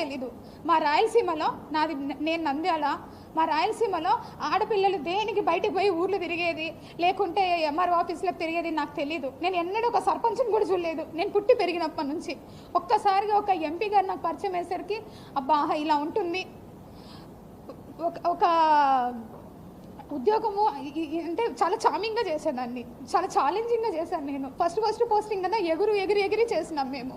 తెలీదు. మా రాయలసీమలో నాది నేను నంద్యాల. మా రాయలసీమలో ఆడపిల్లలు దేనికి బయటకు పోయి ఊర్లు తిరిగేది? లేకుంటే ఎంఆర్ఓ ఆఫీసులకు తిరిగేది నాకు తెలియదు నేను ఎన్నడూ ఒక సర్పంచ్ని కూడా చూడలేదు. నేను పుట్టి పెరిగినప్పటి నుంచి. ఒక్కసారిగా ఒక ఎంపీ గారు నాకు పరిచయం వేసరికి అబ్బా ఇలా ఉంటుంది. ఒక ఉద్యోగము అంటే చాలా చామింగ్గా చేసేదాన్ని. చాలా ఛాలెంజింగ్గా చేశాను నేను. ఫస్ట్ ఫస్ట్ పోస్టింగ్ కదా ఎగురు ఎగిరి ఎగిరి చేసినాం మేము.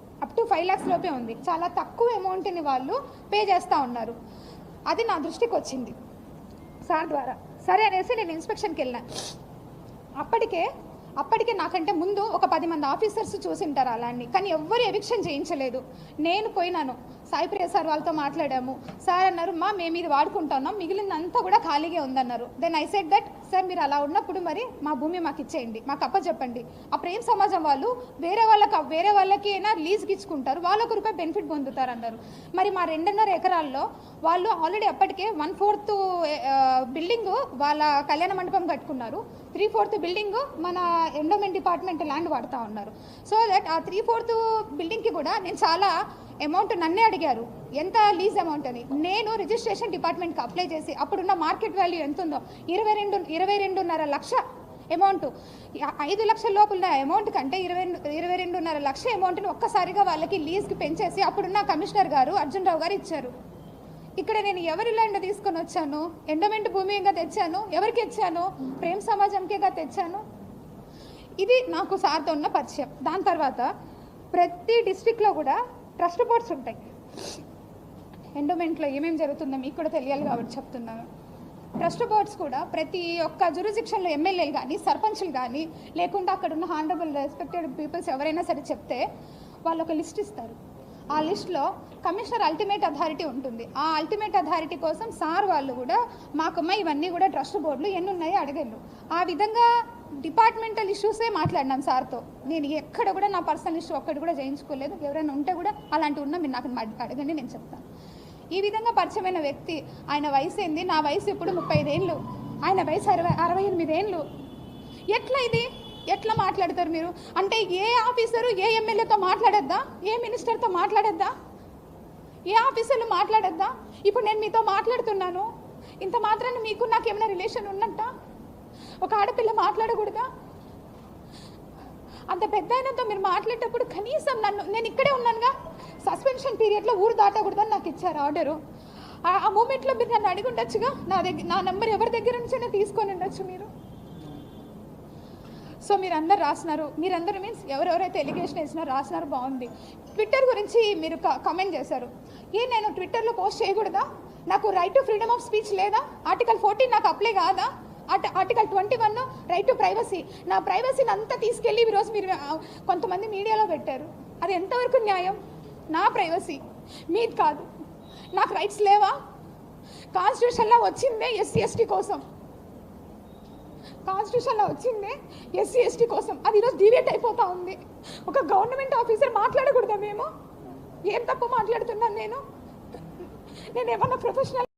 అప్ టు ఫైవ్ ల్యాక్స్ లోపే ఉంది. చాలా తక్కువ అమౌంట్ని వాళ్ళు పే చేస్తూ ఉన్నారు. అది నా దృష్టికి వచ్చింది. సార్ ద్వారా. సరే అనేసి నేను ఇన్స్పెక్షన్కి వెళ్ళాను. అప్పటికే అప్పటికే నాకంటే ముందు ఒక పది మంది ఆఫీసర్స్ చూసింటారు అలాంటి. కానీ ఎవ్వరు ఎవిక్షన్ చేయించలేదు. నేను పోయినాను. సాయి ప్రసాద్ వాళ్ళతో మాట్లాడాము. సార్ అన్నారు మా మేము ఇది వాడుకుంటున్నాం మిగిలినంతా కూడా ఖాళీగా ఉందన్నారు. Then I said that sir మీరు అలా ఉన్నప్పుడు మరి మా భూమి మాకు ఇచ్చేయండి మాకు అప్ప చెప్పండి ఆ ప్రేమ సమాజం వాళ్ళు వేరే వాళ్ళకి వేరే వాళ్ళకి అయినా లీజ్కి ఇచ్చుకుంటారు వాళ్ళు ఒక రూపాయి బెనిఫిట్ పొందుతారు అన్నారు. మరి మా రెండున్నర ఎకరాల్లో వాళ్ళు ఆల్రెడీ అప్పటికే వన్ ఫోర్త్ బిల్డింగ్ వాళ్ళ కళ్యాణ మండపం కట్టుకున్నారు. త్రీ ఫోర్త్ బిల్డింగ్ మన ఎండోమెంట్ డిపార్ట్మెంట్ ల్యాండ్ వాడుతూ ఉన్నారు. సో దట్ ఆ త్రీ ఫోర్త్ బిల్డింగ్కి కూడా నేను చాలా అమౌంట్ నన్నే అడిగారు. ఎంత లీజ్ అమౌంట్ అని? నేను రిజిస్ట్రేషన్ డిపార్ట్మెంట్కి అప్లై చేసి అప్పుడున్న మార్కెట్ వాల్యూ ఎంత ఉందో ఇరవై రెండు ఇరవై రెండున్నర లక్ష అమౌంట్. ఐదు లక్షల లోపల అమౌంట్ కంటే ఇరవై ఇరవై రెండున్నర లక్ష అమౌంట్ని ఒక్కసారిగా వాళ్ళకి లీజ్కి పెంచేసి అప్పుడున్న కమిషనర్ గారు అర్జున్ రావు గారు ఇచ్చారు. ఇక్కడ నేను ఎవరి ల్యాండ్ తీసుకొని వచ్చాను? ఎండమెంట్ భూమిగా తెచ్చాను? ఎవరికి ఇచ్చాను? ప్రేమ సమాజంకేగా తెచ్చాను? ఇది నాకు సార్తో ఉన్న పరిచయం. దాని తర్వాత ప్రతి డిస్టిక్లో కూడా ట్రస్ట్ బోర్డ్స్ ఉంటాయి. ఎండోమెంట్లో ఏమేమి జరుగుతుందో మీకు కూడా తెలియాలి కాబట్టి చెప్తున్నాను. ట్రస్ట్ బోర్డ్స్ కూడా ప్రతి ఒక్క జురిజిక్షన్లో ఎమ్మెల్యేలు కానీ సర్పంచ్లు కానీ లేకుండా అక్కడ ఉన్న హానరబుల్ రెస్పెక్టెడ్ పీపుల్స్ ఎవరైనా సరే చెప్తే వాళ్ళు ఒక లిస్ట్ ఇస్తారు. ఆ లిస్ట్లో కమిషనర్ అల్టిమేట్ అథారిటీ ఉంటుంది. ఆ అల్టిమేట్ అథారిటీ కోసం సార్ వాళ్ళు కూడా మాకమ్మ ఇవన్నీ కూడా ట్రస్ట్ బోర్డులు ఎన్ని ఉన్నాయో అడగండు ఆ విధంగా డిపార్ట్మెంటల్ ఇష్యూసే మాట్లాడినాను సార్తో. నేను ఎక్కడ కూడా నా పర్సనల్ ఇష్యూ ఒక్కటి కూడా చేయించుకోలేదు. ఎవరైనా ఉంటే కూడా అలాంటి ఉన్నా మీరు నాకు అడగండి నేను చెప్తాను. ఈ విధంగా పరిచయమైన వ్యక్తి ఆయన వయసు ఏంది? నా వయసు ఇప్పుడు ముప్పై ఐదేళ్ళు ఆయన వయసు అరవై అరవై ఎనిమిదేళ్ళు. ఎట్లా ఇది? ఎట్లా మాట్లాడతారు మీరు? అంటే ఏ ఆఫీసరు ఏ ఎమ్మెల్యేతో మాట్లాడొద్దా? ఏ మినిస్టర్తో మాట్లాడద్దా? ఏ ఆఫీసర్లు మాట్లాడొద్దా? ఇప్పుడు నేను మీతో మాట్లాడుతున్నాను. ఇంత మాత్రాన్ని మీకు నాకు ఏమైనా రిలేషన్ ఉన్నట్టా? ఒక ఆడపిల్ల మాట్లాడకూడదా? అంత పెద్ద ఆయనతో మీరు మాట్లాడేటప్పుడు కనీసం నన్ను నేను ఇక్కడే ఉన్నానుగా. సస్పెన్షన్ పీరియడ్లో ఊరు దాటకూడదని నాకు ఇచ్చారు ఆర్డరు ఆ మూమెంట్లో మీరు నన్ను అడిగి ఉండొచ్చుగా? నా దగ్గర నా నెంబర్ ఎవరి దగ్గర నుంచైనా తీసుకొని ఉండొచ్చు మీరు. సో మీరు అందరు రాసినారు మీరందరూ మీన్స్ ఎవరెవరైతే ఎలిగేషన్ వేసినారో రాసినారు బాగుంది. ట్విట్టర్ గురించి మీరు కమెంట్ చేశారు. ఏ నేను ట్విట్టర్లో పోస్ట్ చేయకూడదా? నాకు right to freedom of speech లేదా? ఆర్టికల్ ఫోర్టీన్ నాకు అప్లై కాదా? Article twenty one right to privacy నా ప్రైవసీని అంతా తీసుకెళ్ళి ఈరోజు మీరు కొంతమంది మీడియాలో పెట్టారు. అది ఎంతవరకు న్యాయం? నా ప్రైవసీ మీది కాదు. నాకు రైట్స్ లేవా? కాన్స్టిట్యూషన్లో వచ్చిందే ఎస్సీ ఎస్టీ కోసం. కాన్స్టిట్యూషన్లో వచ్చిందే ఎస్సీ ఎస్టీ కోసం. అది ఈరోజు డివేట్ అయిపోతూ ఉంది. ఒక గవర్నమెంట్ ఆఫీసర్ మాట్లాడకూడదా మేము? ఏం తప్పు మాట్లాడుతున్నాను నేను? నేను ఏమన్నా ప్రొఫెషనల్